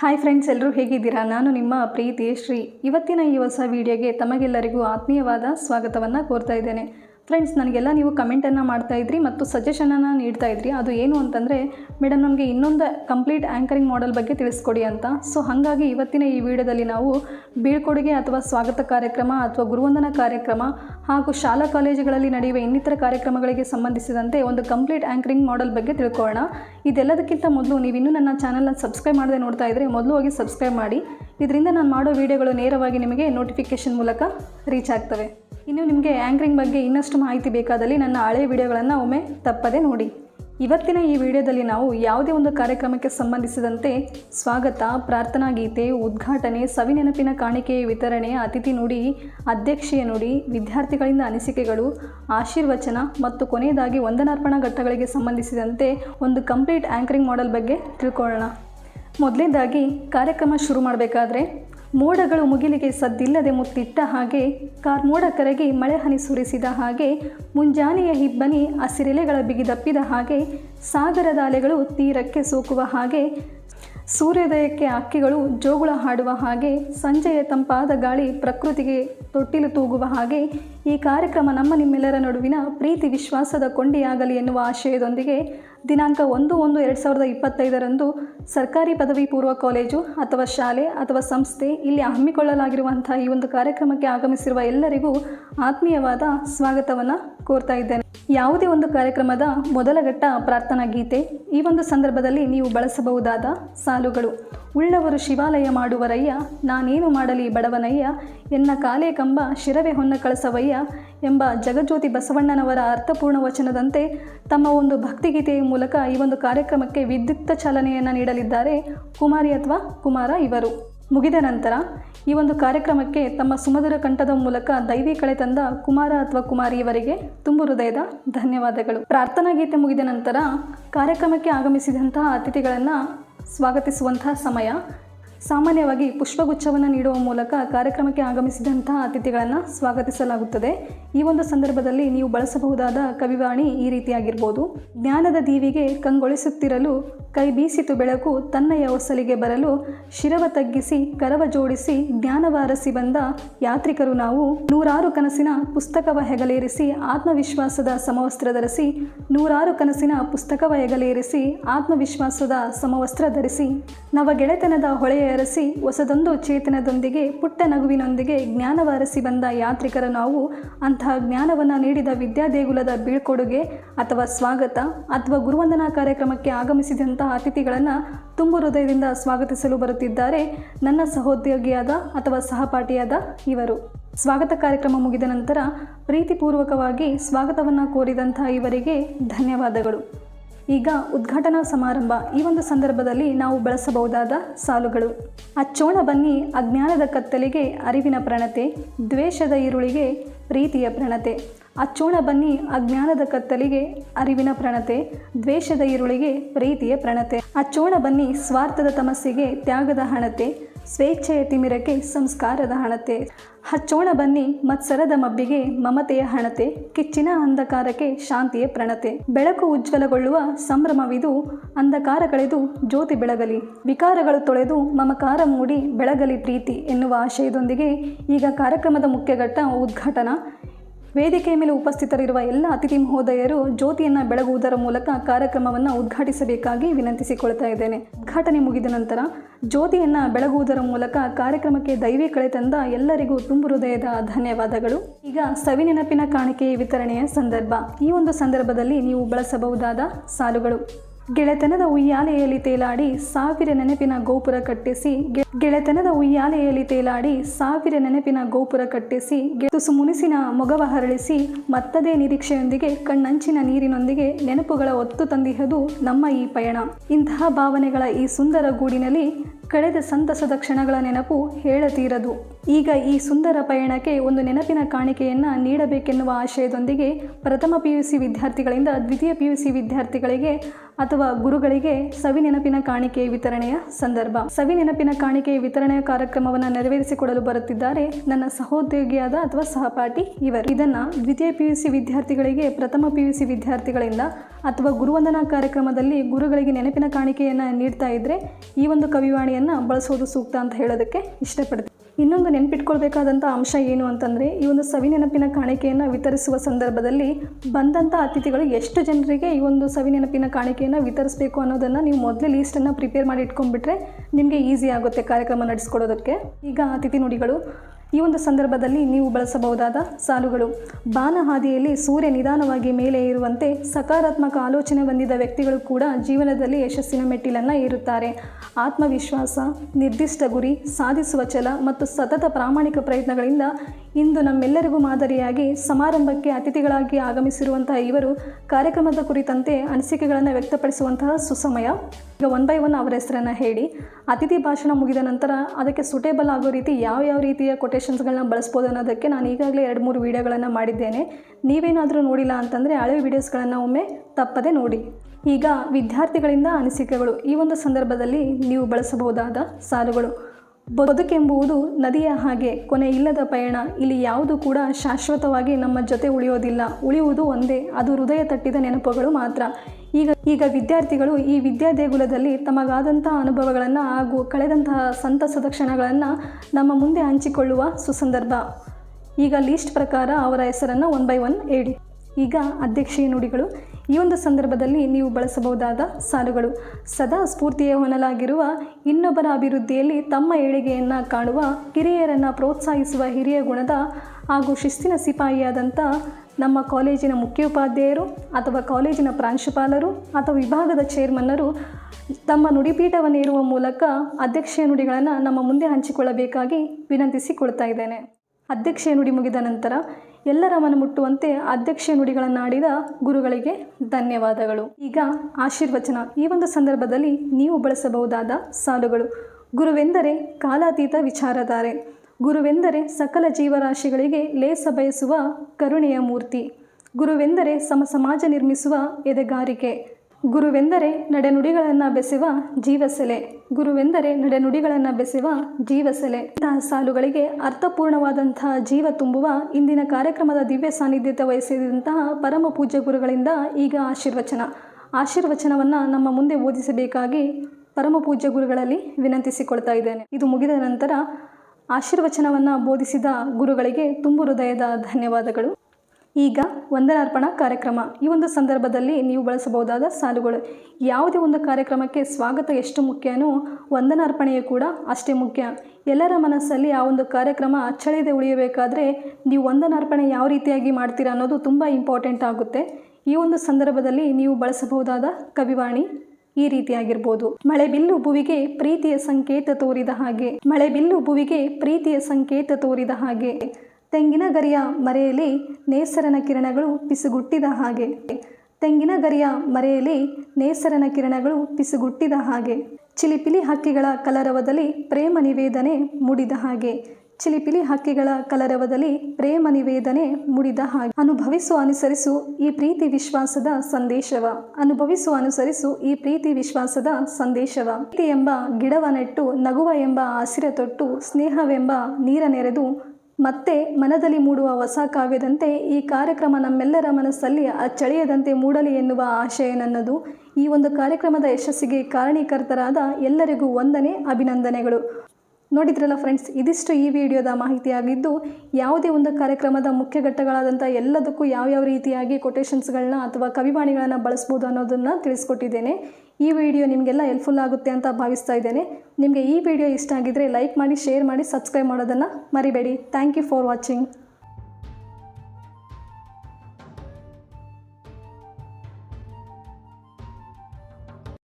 Hi friends ಎಲ್ಲರೂ ಹೇಗಿದ್ದೀರಾ? ನಾನು ನಿಮ್ಮ ಪ್ರೀತಿ ಶ್ರೀ. ಇವತ್ತಿನ ಈ ಹೊಸ ವಿಡಿಯೋಗೆ ತಮಗೆಲ್ಲರಿಗೂ ಆತ್ಮೀಯವಾದ ಸ್ವಾಗತವನ್ನು ಕೋರ್ತಾ ಇದ್ದೇನೆ. ಫ್ರೆಂಡ್ಸ್ ನನಗೆಲ್ಲ ನೀವು ಕಮೆಂಟನ್ನು ಮಾಡ್ತಾಯಿದ್ರಿ ಮತ್ತು ಸಜೆಷನನ್ನು ನೀಡ್ತಾ ಇದ್ರಿ. ಅದು ಏನು ಅಂತಂದರೆ ಮೇಡಮ್ ನಮಗೆ ಇನ್ನೊಂದು ಕಂಪ್ಲೀಟ್ ಆ್ಯಂಕರಿಂಗ್ ಮಾಡೆಲ್ ಬಗ್ಗೆ ತಿಳಿಸ್ಕೊಡಿ ಅಂತ. ಸೊ ಹಾಗಾಗಿ ಇವತ್ತಿನ ಈ ವಿಡಿಯೋದಲ್ಲಿ ನಾವು ಬೀಳ್ಕೊಡುಗೆ ಅಥವಾ ಸ್ವಾಗತ ಕಾರ್ಯಕ್ರಮ ಅಥವಾ ಗುರುವಂದನ ಕಾರ್ಯಕ್ರಮ ಹಾಗೂ ಶಾಲಾ ಕಾಲೇಜುಗಳಲ್ಲಿ ನಡೆಯುವ ಇನ್ನಿತರ ಕಾರ್ಯಕ್ರಮಗಳಿಗೆ ಸಂಬಂಧಿಸಿದಂತೆ ಒಂದು ಕಂಪ್ಲೀಟ್ ಆ್ಯಂಕರಿಂಗ್ ಮಾಡೆಲ್ ಬಗ್ಗೆ ತಿಳ್ಕೊಳ್ಳೋಣ. ಇದೆಲ್ಲದಕ್ಕಿಂತ ಮೊದಲು ನೀವು ಇನ್ನೂ ನನ್ನ ಚಾನಲ್ನ ಸಬ್ಸ್ಕ್ರೈಬ್ ಮಾಡದೆ ನೋಡ್ತಾ ಇದ್ದರೆ ಮೊದಲು ಹೋಗಿ ಸಬ್ಸ್ಕ್ರೈಬ್ ಮಾಡಿ. ಇದರಿಂದ ನಾನು ಮಾಡೋ ವಿಡಿಯೋಗಳು ನೇರವಾಗಿ ನಿಮಗೆ ನೋಟಿಫಿಕೇಷನ್ ಮೂಲಕ ರೀಚ್ ಆಗ್ತವೆ. ಇನ್ನು ನಿಮಗೆ ಆ್ಯಂಕ್ರಿಂಗ್ ಬಗ್ಗೆ ಇನ್ನಷ್ಟು ಮಾಹಿತಿ ಬೇಕಾದಲ್ಲಿ ನನ್ನ ಹಳೆಯ ವಿಡಿಯೋಗಳನ್ನು ಒಮ್ಮೆ ತಪ್ಪದೆ ನೋಡಿ. ಇವತ್ತಿನ ಈ ವಿಡಿಯೋದಲ್ಲಿ ನಾವು ಯಾವುದೇ ಒಂದು ಕಾರ್ಯಕ್ರಮಕ್ಕೆ ಸಂಬಂಧಿಸಿದಂತೆ ಸ್ವಾಗತ, ಪ್ರಾರ್ಥನಾ ಗೀತೆ, ಉದ್ಘಾಟನೆ ಸವಿನೆನಪಿನ ಕಾಣಿಕೆ, ವಿತರಣೆ, ಅತಿಥಿ ನುಡಿ, ಅಧ್ಯಕ್ಷೀಯ ನುಡಿ, ವಿದ್ಯಾರ್ಥಿಗಳಿಂದ ಅನಿಸಿಕೆಗಳು, ಆಶೀರ್ವಚನ ಮತ್ತು ಕೊನೆಯದಾಗಿ ವಂದನಾರ್ಪಣಾ ಘಟ್ಟಗಳಿಗೆ ಸಂಬಂಧಿಸಿದಂತೆ ಒಂದು ಕಂಪ್ಲೀಟ್ ಆ್ಯಂಕರಿಂಗ್ ಮಾಡೆಲ್ ಬಗ್ಗೆ ತಿಳ್ಕೊಳ್ಳೋಣ. ಮೊದಲನೇದಾಗಿ ಕಾರ್ಯಕ್ರಮ ಶುರು ಮಾಡಬೇಕಾದ್ರೆ ಮೋಡಗಳು ಮುಗಿಲಿಗೆ ಸದ್ದಿಲ್ಲದೆ ಮುತ್ತಿಟ್ಟ ಹಾಗೆ ಕಾರ್ಮೋಡ ಕರಗಿ ಮಳೆ ಹನಿ ಸುರಿಸಿದ ಹಾಗೆ ಮುಂಜಾನೆಯ ಹಿಬ್ಬನಿ ಹಸಿರೆಲೆಗಳ ಬಿಗಿದಪ್ಪಿದ ಹಾಗೆ ಸಾಗರದ ಅಲೆಗಳು ತೀರಕ್ಕೆ ಸೋಕುವ ಹಾಗೆ ಸೂರ್ಯೋದಯಕ್ಕೆ ಅಕ್ಕಿಗಳು ಜೋಗುಳ ಹಾಡುವ ಹಾಗೆ ಸಂಜೆಯ ತಂಪಾದ ಗಾಳಿ ಪ್ರಕೃತಿಗೆ ತೊಟ್ಟಿಲು ತೂಗುವ ಹಾಗೆ ಈ ಕಾರ್ಯಕ್ರಮ ನಮ್ಮ ನಿಮ್ಮೆಲ್ಲರ ನಡುವಿನ ಪ್ರೀತಿ ವಿಶ್ವಾಸದ ಕೊಂಡಿಯಾಗಲಿ ಎನ್ನುವ ಆಶಯದೊಂದಿಗೆ ದಿನಾಂಕ ಒಂದು ಒಂದು ಎರಡು ಸಾವಿರದ ಇಪ್ಪತ್ತೈದರಂದು ಸರ್ಕಾರಿ ಪದವಿ ಪೂರ್ವ ಕಾಲೇಜು ಅಥವಾ ಶಾಲೆ ಅಥವಾ ಸಂಸ್ಥೆ ಇಲ್ಲಿ ಹಮ್ಮಿಕೊಳ್ಳಲಾಗಿರುವಂಥ ಈ ಒಂದು ಕಾರ್ಯಕ್ರಮಕ್ಕೆ ಆಗಮಿಸಿರುವ ಎಲ್ಲರಿಗೂ ಆತ್ಮೀಯವಾದ ಸ್ವಾಗತವನ್ನು ಕೋರ್ತಾ ಇದ್ದೇನೆ. ಯಾವುದೇ ಒಂದು ಕಾರ್ಯಕ್ರಮದ ಮೊದಲ ಘಟ್ಟ ಪ್ರಾರ್ಥನಾ ಗೀತೆ. ಈ ಒಂದು ಸಂದರ್ಭದಲ್ಲಿ ನೀವು ಬಳಸಬಹುದಾದ ಸಾಲುಗಳು. ಉಳ್ಳವರು ಶಿವಾಲಯ ಮಾಡುವರಯ್ಯ, ನಾನೇನು ಮಾಡಲಿ ಬಡವನಯ್ಯ, ಎನ್ನ ಕಾಲೇ ಕಂಬ ಶಿರವೆ ಹೊನ್ನ ಕಳಸವಯ್ಯ ಎಂಬ ಜಗಜ್ಯೋತಿ ಬಸವಣ್ಣನವರ ಅರ್ಥಪೂರ್ಣ ವಚನದಂತೆ ತಮ್ಮ ಒಂದು ಭಕ್ತಿಗೀತೆಯ ಮೂಲಕ ಈ ಒಂದು ಕಾರ್ಯಕ್ರಮಕ್ಕೆ ವಿದ್ಯುಕ್ತ ಚಾಲನೆಯನ್ನು ನೀಡಲಿದ್ದಾರೆ ಕುಮಾರಿ ಅಥವಾ ಕುಮಾರ ಇವರು. ಮುಗಿದ ನಂತರ ಈ ಒಂದು ಕಾರ್ಯಕ್ರಮಕ್ಕೆ ತಮ್ಮ ಸುಮಧುರ ಕಂಠದ ಮೂಲಕ ದೈವಿ ಕಳೆ ತಂದ ಕುಮಾರ ಅಥವಾ ಕುಮಾರಿಯವರಿಗೆ ತುಂಬು ಹೃದಯದ ಧನ್ಯವಾದಗಳು. ಪ್ರಾರ್ಥನಾ ಗೀತೆ ಮುಗಿದ ನಂತರ ಕಾರ್ಯಕ್ರಮಕ್ಕೆ ಆಗಮಿಸಿದಂತಹ ಅತಿಥಿಗಳನ್ನು ಸ್ವಾಗತಿಸುವಂತಹ ಸಮಯ ಸಾಮಾನ್ಯವಾಗಿ ಪುಷ್ಪಗುಚ್ಛವನ್ನು ನೀಡುವ ಮೂಲಕ ಕಾರ್ಯಕ್ರಮಕ್ಕೆ ಆಗಮಿಸಿದಂತಹ ಅತಿಥಿಗಳನ್ನು ಸ್ವಾಗತಿಸಲಾಗುತ್ತದೆ. ಈ ಒಂದು ಸಂದರ್ಭದಲ್ಲಿ ನೀವು ಬಳಸಬಹುದಾದ ಕವಿವಾಣಿ ಈ ರೀತಿಯಾಗಿರ್ಬೋದು. ಜ್ಞಾನದ ದೀವಿಗೆ ಕಂಗೊಳಿಸುತ್ತಿರಲು, ಕೈ ಬೀಸಿತು ಬೆಳಕು ತನ್ನಯ ಹೊಸಲಿಗೆ ಬರಲು, ಶಿರವ ತಗ್ಗಿಸಿ, ಕರವ ಜೋಡಿಸಿ, ಜ್ಞಾನವಾರಸಿ ಬಂದ ಯಾತ್ರಿಕರು ನಾವು. ನೂರಾರು ಕನಸಿನ ಪುಸ್ತಕವ ಹೆಗಲೇರಿಸಿ, ಆತ್ಮವಿಶ್ವಾಸದ ಸಮವಸ್ತ್ರ ಧರಿಸಿ, ನೂರಾರು ಕನಸಿನ ಪುಸ್ತಕವ ಹೆಗಲೇರಿಸಿ, ಆತ್ಮವಿಶ್ವಾಸದ ಸಮವಸ್ತ್ರ ಧರಿಸಿ. ನವ ಗೆಳೆತನದ ಹೊಳೆಯ ಅರಸಿ ಹೊಸದೊಂದು ಚೇತನದೊಂದಿಗೆ, ಪುಟ್ಟ ನಗುವಿನೊಂದಿಗೆ ಜ್ಞಾನವ ಅರಸಿ ಬಂದ ಯಾತ್ರಿಕರ ನಾವು ಅಂತಹ ಜ್ಞಾನವನ್ನು ನೀಡಿದ ವಿದ್ಯಾದೇಗುಲದ ಬೀಳ್ಕೊಡುಗೆ ಅಥವಾ ಸ್ವಾಗತ ಅಥವಾ ಗುರುವಂದನಾ ಕಾರ್ಯಕ್ರಮಕ್ಕೆ ಆಗಮಿಸಿದಂತಹ ಅತಿಥಿಗಳನ್ನು ತುಂಬು ಹೃದಯದಿಂದ ಸ್ವಾಗತಿಸಲು ಬರುತ್ತಿದ್ದಾರೆ ನನ್ನ ಸಹೋದ್ಯೋಗಿಯಾದ ಅಥವಾ ಸಹಪಾಠಿಯಾದ ಇವರು. ಸ್ವಾಗತ ಕಾರ್ಯಕ್ರಮ ಮುಗಿದ ನಂತರ ಪ್ರೀತಿಪೂರ್ವಕವಾಗಿ ಸ್ವಾಗತವನ್ನು ಕೋರಿದಂಥ ಇವರಿಗೆ ಧನ್ಯವಾದಗಳು. ಈಗ ಉದ್ಘಾಟನಾ ಸಮಾರಂಭ. ಈ ಒಂದು ಸಂದರ್ಭದಲ್ಲಿ ನಾವು ಬಳಸಬಹುದಾದ ಸಾಲುಗಳು. ಅಚ್ಚೋಣ ಬನ್ನಿ, ಅಜ್ಞಾನದ ಕತ್ತಲಿಗೆ ಅರಿವಿನ ಪ್ರಣತೆ, ದ್ವೇಷದ ಈರುಳಿಗೆ ಪ್ರೀತಿಯ ಪ್ರಣತೆ. ಅಚ್ಚೋಣ ಬನ್ನಿ, ಅಜ್ಞಾನದ ಕತ್ತಲಿಗೆ ಅರಿವಿನ ಪ್ರಣತೆ, ದ್ವೇಷದ ಈರುಳಿಗೆ ಪ್ರೀತಿಯ ಪ್ರಣತೆ. ಅಚ್ಚೋಣ ಬನ್ನಿ, ಸ್ವಾರ್ಥದ ತಮಸ್ಸಿಗೆ ತ್ಯಾಗದ ಹಣತೆ ಸ್ವೇಚ್ಛೆಯ ತಿಮಿರಕ್ಕೆ ಸಂಸ್ಕಾರದ ಹಣತೆ. ಹಚ್ಚೋಣ ಬನ್ನಿ ಮತ್ಸರದ ಮಬ್ಬಿಗೆ ಮಮತೆಯ ಹಣತೆ. ಕಿಚ್ಚಿನ ಅಂಧಕಾರಕ್ಕೆ ಶಾಂತಿಯ ಪ್ರಣತೆ. ಬೆಳಕು ಉಜ್ವಲಗೊಳ್ಳುವ ಸಂಭ್ರಮವಿದು, ಅಂಧಕಾರ ಕಳೆದು ಜ್ಯೋತಿ ಬೆಳಗಲಿ. ವಿಕಾರಗಳು ತೊಳೆದು ಮಮಕಾರ ಮೂಡಿ ಬೆಳಗಲಿ ಪ್ರೀತಿ ಎನ್ನುವ ಆಶಯದೊಂದಿಗೆ ಈಗ ಕಾರ್ಯಕ್ರಮದ ಮುಖ್ಯ ಘಟ್ಟ ಉದ್ಘಾಟನಾ. ವೇದಿಕೆಯ ಮೇಲೆ ಉಪಸ್ಥಿತರಿರುವ ಎಲ್ಲ ಅತಿಥಿ ಮಹೋದಯರು ಜ್ಯೋತಿಯನ್ನು ಬೆಳಗುವುದರ ಮೂಲಕ ಕಾರ್ಯಕ್ರಮವನ್ನು ಉದ್ಘಾಟಿಸಬೇಕಾಗಿ ವಿನಂತಿಸಿಕೊಳ್ತಾ ಇದ್ದೇನೆ. ಉದ್ಘಾಟನೆ ಮುಗಿದ ನಂತರ ಜ್ಯೋತಿಯನ್ನು ಬೆಳಗುವುದರ ಮೂಲಕ ಕಾರ್ಯಕ್ರಮಕ್ಕೆ ದೈವಿ ಕಳೆ ತಂದ ಎಲ್ಲರಿಗೂ ತುಂಬು ಹೃದಯದ ಧನ್ಯವಾದಗಳು. ಈಗ ಸವಿ ನೆನಪಿನ ಕಾಣಿಕೆ ವಿತರಣೆಯ ಸಂದರ್ಭ. ಈ ಒಂದು ಸಂದರ್ಭದಲ್ಲಿ ನೀವು ಬಳಸಬಹುದಾದ ಸಾಲುಗಳು. ಗೆಳೆತನದ ಉಯ್ಯಾಲೆಯಲ್ಲಿ ತೇಲಾಡಿ ಸಾವಿರ ನೆನಪಿನ ಗೋಪುರ ಕಟ್ಟಿಸಿ ಗೆಳೆತನದ ಉಯ್ಯಾಲೆಯಲ್ಲಿ ತೇಲಾಡಿ ಸಾವಿರ ನೆನಪಿನ ಗೋಪುರ ಕಟ್ಟಿಸಿ ತುಸು ಮುನಿಸಿನ ಮೊಗವ ಹರಳಿಸಿ ಮತ್ತದೇ ನಿರೀಕ್ಷೆಯೊಂದಿಗೆ ಕಣ್ಣಂಚಿನ ನೀರಿನೊಂದಿಗೆ ನೆನಪುಗಳ ಒತ್ತು ತಂದಿಹದು ನಮ್ಮ ಈ ಪಯಣ. ಇಂತಹ ಭಾವನೆಗಳ ಈ ಸುಂದರ ಗೂಡಿನಲ್ಲಿ ಕಳೆದ ಸಂತಸದ ಕ್ಷಣಗಳ ನೆನಪು ಹೇಳತೀರದು. ಈಗ ಈ ಸುಂದರ ಪಯಣಕ್ಕೆ ಒಂದು ನೆನಪಿನ ಕಾಣಿಕೆಯನ್ನು ನೀಡಬೇಕೆನ್ನುವ ಆಶಯದೊಂದಿಗೆ ಪ್ರಥಮ ಪಿ ಯು ಸಿ ವಿದ್ಯಾರ್ಥಿಗಳಿಂದ ದ್ವಿತೀಯ ಪಿ ಯು ಸಿ ವಿದ್ಯಾರ್ಥಿಗಳಿಗೆ ಅಥವಾ ಗುರುಗಳಿಗೆ ಸವಿ ನೆನಪಿನ ಕಾಣಿಕೆ ವಿತರಣೆಯ ಸಂದರ್ಭ. ಸವಿ ನೆನಪಿನ ಕಾಣಿಕೆ ವಿತರಣೆಯ ಕಾರ್ಯಕ್ರಮವನ್ನು ನೆರವೇರಿಸಿಕೊಡಲು ಬರುತ್ತಿದ್ದಾರೆ ನನ್ನ ಸಹೋದ್ಯೋಗಿಯಾದ ಅಥವಾ ಸಹಪಾಠಿ ಇವರು. ಇದನ್ನ ದ್ವಿತೀಯ ಪಿ ಯು ಸಿ ವಿದ್ಯಾರ್ಥಿಗಳಿಗೆ, ಪ್ರಥಮ ಪಿ ಯು ಸಿ ವಿದ್ಯಾರ್ಥಿಗಳಿಂದ ಅಥವಾ ಗುರುವಂದನಾ ಕಾರ್ಯಕ್ರಮದಲ್ಲಿ ಗುರುಗಳಿಗೆ ನೆನಪಿನ ಕಾಣಿಕೆಯನ್ನು ನೀಡ್ತಾ ಇದ್ದರೆ ಈ ಒಂದು ಕವಿವಾಣಿಯನ್ನು ಅತಿಥಿಗಳನ್ನು ಬಳಸೋದು ಸೂಕ್ತ ಅಂತ ಹೇಳೋದಕ್ಕೆ ಇಷ್ಟಪಡ್ತೀನಿ. ಇನ್ನೊಂದು ನೆನಪಿಟ್ಕೊಳ್ಬೇಕಾದಂಥ ಅಂಶ ಏನು ಅಂತಂದರೆ, ಈ ಒಂದು ಸವಿ ನೆನಪಿನ ಕಾಣಿಕೆಯನ್ನು ವಿತರಿಸುವ ಸಂದರ್ಭದಲ್ಲಿ ಬಂದಂಥ ಅತಿಥಿಗಳು ಎಷ್ಟು ಜನರಿಗೆ ಈ ಒಂದು ಸವಿ ನೆನಪಿನ ಕಾಣಿಕೆಯನ್ನು ವಿತರಿಸಬೇಕು ಅನ್ನೋದನ್ನು ನೀವು ಮೊದಲೇ ಲೀಸ್ಟನ್ನು ಪ್ರಿಪೇರ್ ಮಾಡಿ ಇಟ್ಕೊಂಡ್ಬಿಟ್ರೆ ನಿಮಗೆ ಈಸಿ ಆಗುತ್ತೆ ಕಾರ್ಯಕ್ರಮ ನಡೆಸ್ಕೊಡೋದಕ್ಕೆ. ಈಗ ಅತಿಥಿ ನುಡಿಗಳು ಈ ಒಂದು ಸಂದರ್ಭದಲ್ಲಿ ನೀವು ಬಳಸಬಹುದಾದ ಸಾಲುಗಳು. ಬಾನಹಾದಿಯಲ್ಲಿ ಸೂರ್ಯ ನಿಧಾನವಾಗಿ ಮೇಲೆ ಇರುವಂತೆ ಸಕಾರಾತ್ಮಕ ಆಲೋಚನೆ ಹೊಂದಿದ ವ್ಯಕ್ತಿಗಳು ಕೂಡ ಜೀವನದಲ್ಲಿ ಯಶಸ್ಸಿನ ಮೆಟ್ಟಿಲನ್ನು ಏರುತ್ತಾರೆ. ಆತ್ಮವಿಶ್ವಾಸ, ನಿರ್ದಿಷ್ಟ ಗುರಿ, ಸಾಧಿಸುವ ಛಲ ಮತ್ತು ಸತತ ಪ್ರಾಮಾಣಿಕ ಪ್ರಯತ್ನಗಳಿಂದ ಇಂದು ನಮ್ಮೆಲ್ಲರಿಗೂ ಮಾದರಿಯಾಗಿ ಸಮಾರಂಭಕ್ಕೆ ಅತಿಥಿಗಳಾಗಿ ಆಗಮಿಸಿರುವಂತಹ ಇವರು ಕಾರ್ಯಕ್ರಮದ ಕುರಿತಂತೆ ಅನಿಸಿಕೆಗಳನ್ನು ವ್ಯಕ್ತಪಡಿಸುವಂತಹ ಸುಸಮಯ. ಈಗ ಒನ್ ಬೈ ಒನ್ ಅವರ ಹೆಸರನ್ನು ಹೇಳಿ. ಅತಿಥಿ ಭಾಷಣ ಮುಗಿದ ನಂತರ ಅದಕ್ಕೆ ಸೂಟೇಬಲ್ ಆಗೋ ರೀತಿ ಯಾವ ಯಾವ ರೀತಿಯ ಕೊಟೇಶನ್ಸ್ಗಳನ್ನ ಬಳಸ್ಬೋದು ಅನ್ನೋದಕ್ಕೆ ನಾನು ಈಗಾಗಲೇ ಎರಡು ಮೂರು ವೀಡಿಯೋಗಳನ್ನು ಮಾಡಿದ್ದೇನೆ. ನೀವೇನಾದರೂ ನೋಡಿಲ್ಲ ಅಂತಂದರೆ ಹಳೆ ವೀಡಿಯೋಸ್ಗಳನ್ನು ಒಮ್ಮೆ ತಪ್ಪದೆ ನೋಡಿ. ಈಗ ವಿದ್ಯಾರ್ಥಿಗಳಿಂದ ಅನಿಸಿಕೆಗಳು ಈ ಒಂದು ಸಂದರ್ಭದಲ್ಲಿ ನೀವು ಬಳಸಬಹುದಾದ ಸಾಲುಗಳು. ಬದುಕೆಂಬುದು ನದಿಯ ಹಾಗೆ ಕೊನೆ ಇಲ್ಲದ ಪಯಣ. ಇಲ್ಲಿ ಯಾವುದು ಕೂಡ ಶಾಶ್ವತವಾಗಿ ನಮ್ಮ ಜೊತೆ ಉಳಿಯೋದಿಲ್ಲ. ಉಳಿಯುವುದು ಒಂದೇ. ಅದು ಹೃದಯ ತಟ್ಟಿದ ನೆನಪುಗಳು ಮಾತ್ರ. ಈಗ ಈಗ ವಿದ್ಯಾರ್ಥಿಗಳು ಈ ವಿದ್ಯಾ ದೇಗುಲದಲ್ಲಿ ತಮಗಾದಂತಹ ಅನುಭವಗಳನ್ನು ಹಾಗೂ ಕಳೆದಂತಹ ಸಂತಸದ ಕ್ಷಣಗಳನ್ನು ನಮ್ಮ ಮುಂದೆ ಹಂಚಿಕೊಳ್ಳುವ ಸುಸಂದರ್ಭ. ಈಗ ಲೀಸ್ಟ್ ಪ್ರಕಾರ ಅವರ ಹೆಸರನ್ನು ಒನ್ ಬೈ ಒನ್ ಹೇಳಿ. ಈಗ ಅಧ್ಯಕ್ಷೀಯ ನುಡಿಗಳು. ಈ ಒಂದು ಸಂದರ್ಭದಲ್ಲಿ ನೀವು ಬಳಸಬಹುದಾದ ಸಾಲುಗಳು. ಸದಾ ಸ್ಫೂರ್ತಿಯ ಹೊನಲಾಗಿರುವ ಇನ್ನೊಬ್ಬರ ಅಭಿವೃದ್ಧಿಯಲ್ಲಿ ತಮ್ಮ ಏಳಿಗೆಯನ್ನು ಕಾಣುವ ಹಿರಿಯರನ್ನು ಪ್ರೋತ್ಸಾಹಿಸುವ ಹಿರಿಯ ಗುಣದ ಹಾಗೂ ಶಿಸ್ತಿನ ಸಿಪಾಯಿಯಾದಂಥ ನಮ್ಮ ಕಾಲೇಜಿನ ಮುಖ್ಯೋಪಾಧ್ಯಾಯರು ಅಥವಾ ಕಾಲೇಜಿನ ಪ್ರಾಂಶುಪಾಲರು ಅಥವಾ ವಿಭಾಗದ ಚೇರ್ಮನ್ನರು ತಮ್ಮ ನುಡಿಪೀಠವನ್ನು ಇರುವ ಮೂಲಕ ಅಧ್ಯಕ್ಷೀಯ ನುಡಿಗಳನ್ನು ನಮ್ಮ ಮುಂದೆ ಹಂಚಿಕೊಳ್ಳಬೇಕಾಗಿ ವಿನಂತಿಸಿಕೊಳ್ತಾ ಇದ್ದೇನೆ. ಅಧ್ಯಕ್ಷೀಯ ನುಡಿ ಮುಗಿದ ನಂತರ ಎಲ್ಲರ ಮನ ಮುಟ್ಟುವಂತೆ ಅಧ್ಯಕ್ಷೀಯ ನುಡಿಗಳನ್ನು ಆಡಿದ ಗುರುಗಳಿಗೆ ಧನ್ಯವಾದಗಳು. ಈಗ ಆಶೀರ್ವಚನ. ಈ ಒಂದು ಸಂದರ್ಭದಲ್ಲಿ ನೀವು ಬಳಸಬಹುದಾದ ಸಾಲುಗಳು. ಗುರುವೆಂದರೆ ಕಾಲಾತೀತ ವಿಚಾರಧಾರೆ. ಗುರುವೆಂದರೆ ಸಕಲ ಜೀವರಾಶಿಗಳಿಗೆ ಲೇಸ ಬಯಸುವ ಕರುಣೆಯ ಮೂರ್ತಿ. ಗುರುವೆಂದರೆ ಸಮ ಸಮಾಜ ನಿರ್ಮಿಸುವ ಎದೆಗಾರಿಕೆ. ಗುರುವೆಂದರೆ ನಡೆನುಡಿಗಳನ್ನು ಬೆಸೆವ ಜೀವಸೆಲೆ. ಗುರುವೆಂದರೆ ನಡೆನುಡಿಗಳನ್ನು ಬೆಸೆವ ಜೀವಸೆಲೆ. ಇಂತಹ ಸಾಲುಗಳಿಗೆ ಅರ್ಥಪೂರ್ಣವಾದಂತಹ ಜೀವ ತುಂಬುವ ಇಂದಿನ ಕಾರ್ಯಕ್ರಮದ ದಿವ್ಯ ಸಾನ್ನಿಧ್ಯತೆ ವಹಿಸಿದಂತಹ ಪರಮ ಪೂಜ್ಯ ಗುರುಗಳಿಂದ ಈಗ ಆಶೀರ್ವಚನ. ಆಶೀರ್ವಚನವನ್ನು ನಮ್ಮ ಮುಂದೆ ಓದಿಸಬೇಕಾಗಿ ಪರಮ ಪೂಜ್ಯ ಗುರುಗಳಲ್ಲಿ ವಿನಂತಿಸಿಕೊಳ್ತಾ ಇದ್ದೇನೆ. ಇದು ಮುಗಿದ ನಂತರ ಆಶೀರ್ವಚನವನ್ನು ಬೋಧಿಸಿದ ಗುರುಗಳಿಗೆ ತುಂಬು ಹೃದಯದ ಧನ್ಯವಾದಗಳು. ಈಗ ವಂದನಾರ್ಪಣಾ ಕಾರ್ಯಕ್ರಮ. ಈ ಒಂದು ಸಂದರ್ಭದಲ್ಲಿ ನೀವು ಬಳಸಬಹುದಾದ ಸಾಲುಗಳು. ಯಾವುದೇ ಒಂದು ಕಾರ್ಯಕ್ರಮಕ್ಕೆ ಸ್ವಾಗತ ಎಷ್ಟು ಮುಖ್ಯನೋ ವಂದನಾರ್ಪಣೆಯು ಕೂಡ ಅಷ್ಟೇ ಮುಖ್ಯ. ಎಲ್ಲರ ಮನಸ್ಸಲ್ಲಿ ಆ ಒಂದು ಕಾರ್ಯಕ್ರಮ ಅಚ್ಚಳಿದೆ ಉಳಿಯಬೇಕಾದ್ರೆ ನೀವು ವಂದನಾರ್ಪಣೆ ಯಾವ ರೀತಿಯಾಗಿ ಮಾಡ್ತೀರಾ ಅನ್ನೋದು ತುಂಬ ಇಂಪಾರ್ಟೆಂಟ್ ಆಗುತ್ತೆ. ಈ ಒಂದು ಸಂದರ್ಭದಲ್ಲಿ ನೀವು ಬಳಸಬಹುದಾದ ಕವಿವಾಣಿ. ಈ ರೀತಿಯಾಗಿರ್ಬೋದು ಮಳೆ ಬಿಲ್ಲು ಭುವಿಗೆ ಪ್ರೀತಿಯ ಸಂಕೇತ ತೋರಿದ ಹಾಗೆ. ಮಳೆ ಬಿಲ್ಲು ಭುವಿಗೆ ಪ್ರೀತಿಯ ಸಂಕೇತ ತೋರಿದ ಹಾಗೆ. ತೆಂಗಿನ ಗರಿಯ ಮರೆಯಲ್ಲಿ ನೇಸರನ ಕಿರಣಗಳು ಪಿಸುಗುಟ್ಟಿದ ಹಾಗೆ. ತೆಂಗಿನ ಗರಿಯ ಮರೆಯಲ್ಲಿ ನೇಸರನ ಕಿರಣಗಳು ಪಿಸುಗುಟ್ಟಿದ ಹಾಗೆ. ಚಿಲಿಪಿಲಿ ಹಕ್ಕಿಗಳ ಕಲರವದಲ್ಲಿ ಪ್ರೇಮ ನಿವೇದನೆ ಮೂಡಿದ ಹಾಗೆ. ಚಿಲಿಪಿಲಿ ಹಕ್ಕಿಗಳ ಕಲರವದಲ್ಲಿ ಪ್ರೇಮ ನಿವೇದನೆ ಮುಡಿದ ಹಾಗೆ. ಅನುಭವಿಸು ಅನುಸರಿಸು ಈ ಪ್ರೀತಿ ವಿಶ್ವಾಸದ ಸಂದೇಶವ. ಅನುಭವಿಸು ಅನುಸರಿಸು ಈ ಪ್ರೀತಿ ವಿಶ್ವಾಸದ ಸಂದೇಶವ. ಪ್ರೀತಿ ಎಂಬ ಗಿಡವ ನೆಟ್ಟು ನಗುವ ಎಂಬ ಹಸಿರ ತೊಟ್ಟು ಸ್ನೇಹವೆಂಬ ನೀರ ನೆರೆದು ಮತ್ತೆ ಮನದಲ್ಲಿ ಮೂಡುವ ಹೊಸ ಕಾವ್ಯದಂತೆ ಈ ಕಾರ್ಯಕ್ರಮ ನಮ್ಮೆಲ್ಲರ ಮನಸ್ಸಲ್ಲಿ ಅಚ್ಚಳಿಯದಂತೆ ಮೂಡಲಿ ಎನ್ನುವ ಆಶಯ ನನ್ನದು. ಈ ಒಂದು ಕಾರ್ಯಕ್ರಮದ ಯಶಸ್ಸಿಗೆ ಕಾರಣೀಕರ್ತರಾದ ಎಲ್ಲರಿಗೂ ವಂದನೆ, ಅಭಿನಂದನೆಗಳು. ನೋಡಿದ್ರಲ್ಲ ಫ್ರೆಂಡ್ಸ್ ಇದಿಷ್ಟು ಈ ವಿಡಿಯೋದ ಮಾಹಿತಿಯಾಗಿದ್ದು, ಯಾವುದೇ ಒಂದು ಕಾರ್ಯಕ್ರಮದ ಮುಖ್ಯ ಘಟ್ಟಗಳಾದಂಥ ಎಲ್ಲದಕ್ಕೂ ಯಾವ್ಯಾವ ರೀತಿಯಾಗಿ ಕೊಟೇಶನ್ಸ್ಗಳನ್ನ ಅಥವಾ ಕವಿವಾಣಿಗಳನ್ನು ಬಳಸ್ಬೋದು ಅನ್ನೋದನ್ನು ತಿಳಿಸ್ಕೊಟ್ಟಿದ್ದೇನೆ. ಈ ವಿಡಿಯೋ ನಿಮಗೆಲ್ಲ ಹೆಲ್ಪ್ಫುಲ್ ಆಗುತ್ತೆ ಅಂತ ಭಾವಿಸ್ತಾ ಇದ್ದೇನೆ. ನಿಮಗೆ ಈ ವಿಡಿಯೋ ಇಷ್ಟ ಆಗಿದ್ದರೆ ಲೈಕ್ ಮಾಡಿ ಶೇರ್ ಮಾಡಿ ಸಬ್ಸ್ಕ್ರೈಬ್ ಮಾಡೋದನ್ನು ಮರಿಬೇಡಿ. Thank you for watching